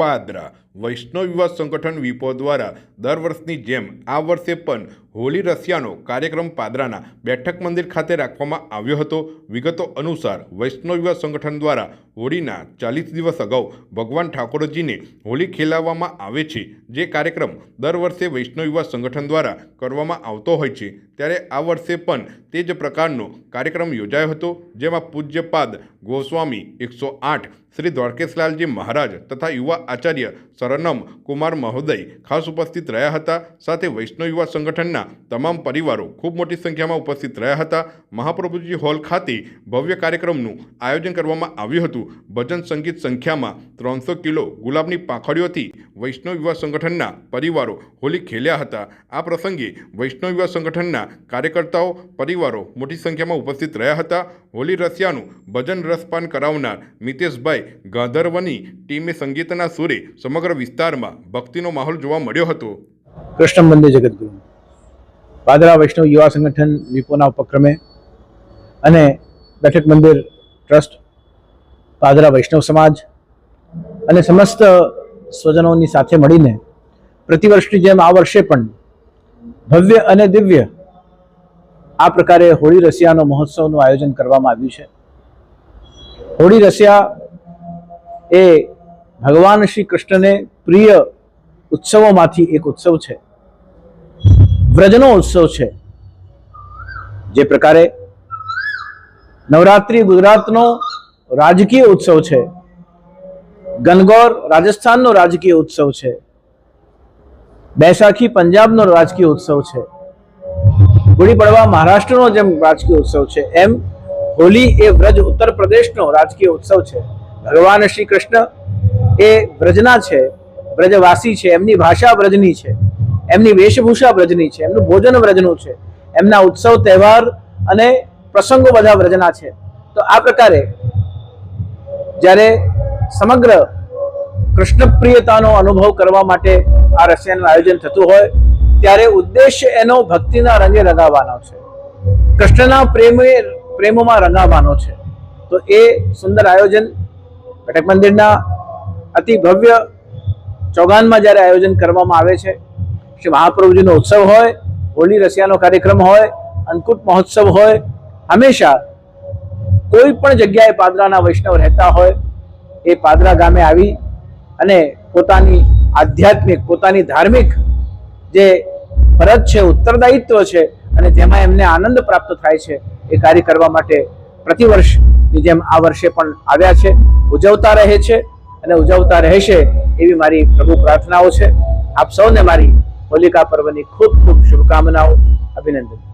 પાદરા વૈષ્ણવ યુવા સંગઠન વિપો દ્વારા દર વર્ષની જેમ આ વર્ષે પણ હોળી રસિયાનો કાર્યક્રમ પાદરાના બેઠક મંદિર ખાતે રાખવામાં આવ્યો હતો. વિગતો અનુસાર વૈષ્ણવ યુવા સંગઠન દ્વારા હોળીના ચાલીસ દિવસ અગાઉ ભગવાન ઠાકોરજીને હોળી ખેલાવવામાં આવે છે, જે કાર્યક્રમ દર વર્ષે વૈષ્ણવ યુવા સંગઠન દ્વારા કરવામાં આવતો હોય છે. ત્યારે આ વર્ષે પણ તે જ પ્રકારનો કાર્યક્રમ યોજાયો હતો, જેમાં પૂજ્યપાદ ગોસ્વામી એકસો આઠ, શ્રી દ્વારકેશલાલજી મહારાજ તથા યુવા આચાર્ય સરનમ કુમાર મહોદય ખાસ ઉપસ્થિત રહ્યા હતા. સાથે વૈષ્ણવ યુવા સંગઠનના તમામ પરિવારો ખૂબ મોટી સંખ્યામાં ઉપસ્થિત રહ્યા હતા. મહાપ્રભુજી હોલ ખાતે ભવ્ય કાર્યક્રમનું આયોજન કરવામાં આવ્યું હતું. ભજન સંગીત સંખ્યામાં ત્રણસો કિલો ગુલાબની પાંખડીઓથી વૈષ્ણવ યુવા સંગઠનના પરિવારો હોલી ખેલ્યા હતા. આ પ્રસંગે વૈષ્ણવ યુવા સંગઠનના કાર્યકર્તાઓ, પરિવારો મોટી સંખ્યામાં ઉપસ્થિત રહ્યા હતા. હોલી રસિયાનું ભજન રસપાન કરાવનાર મિતેશભાઈ ગાંધર્વની ટીમે સંગીતના સુરે સમગ્ર વિસ્તારમાં ભક્તિનો માહોલ જોવા મળ્યો હતો. કૃષ્ણ મંદિર જગતગુરુ. પાદરા વૈષ્ણવ યુવા સંગઠન વિપોના ઉપક્રમે અને બેઠક મંદિર ટ્રસ્ટ પાદરા વૈષ્ણવ સમાજ અને સમસ્ત સ્વજનોની સાથે મળીને પ્રતિવર્ષની જેમ આ વર્ષે પણ ભવ્ય અને દિવ્ય આ પ્રકારે હોળી રસિયાનો મહોત્સવનું આયોજન કરવામાં આવ્યું છે. હોળી રસિયા એ ભગવાન શ્રી કૃષ્ણને પ્રિય ઉત્સવોમાંથી એક ઉત્સવ છે. વ્રજનો ઉત્સવ છે. જે પ્રકારે નવરાત્રિ ગુજરાતનો રાજકીય ઉત્સવ છે. ગનગોર રાજસ્થાનનો રાજકીય ઉત્સવ છે. બૈસાખી પંજાબનો રાજકીય ઉત્સવ છે. ગુડી પડવા મહારાષ્ટ્રનો જેમ રાજકીય ઉત્સવ છે, એમ હોલી એ વ્રજ ઉત્તર પ્રદેશનો રાજકીય ઉત્સવ છે. ભગવાન શ્રી કૃષ્ણ એ વ્રજના છે, વ્રજવાસી છે, એમની ભાષા વ્રજની છે. એમની વેશભૂષા વ્રજની છે, એમનું ભોજન વ્રજનું છે, એમના ઉત્સવ, તહેવાર અને પ્રસંગો બધા વ્રજના છે. તો આ પ્રકારે જ્યારે સમગ્ર કૃષ્ણપ્રિયતાનો અનુભવ કરવા માટે આ રસિયાનું આયોજન થતું હોય, ત્યારે ઉદ્દેશ્ય એનો ભક્તિના રંગે રંગાવવાનો છે. કૃષ્ણના પ્રેમે, પ્રેમમાં રંગાવવાનો છે. તો એ સુંદર આયોજન કટક મંદિરના અતિ ભવ્ય ચોગાનમાં જ્યારે આયોજન કરવામાં આવે છે શ્રી મહાપ્રભુજીનો ઉત્સવ હોય, હોળી રસિયાનો કાર્યક્રમ હોય અંકુટ મહોત્સવ હોય, હંમેશા કોઈ પણ જગ્યાએ પાદરાના વૈષ્ણવ રહેતા હોય, એ પાદરા ગામે આવી અને પોતાની આધ્યાત્મિક, પોતાની ધાર્મિક જે ફરજ છે, ઉત્તરદાયિત્વ છે અને તેમાં એમને આનંદ પ્રાપ્ત થાય છે, એ કાર્ય કરવા માટે પ્રતિવર્ષની જેમ આ વર્ષે પણ આવ્યા છે, ઉજવતા રહે છે અને ઉજવતા રહેશે એવી મારી પ્રભુ પ્રાર્થનાઓ છે. આપ સૌને મારી હોલિકા પર્વની ખૂબ ખૂબ શુભકામનાઓ અભિનંદન.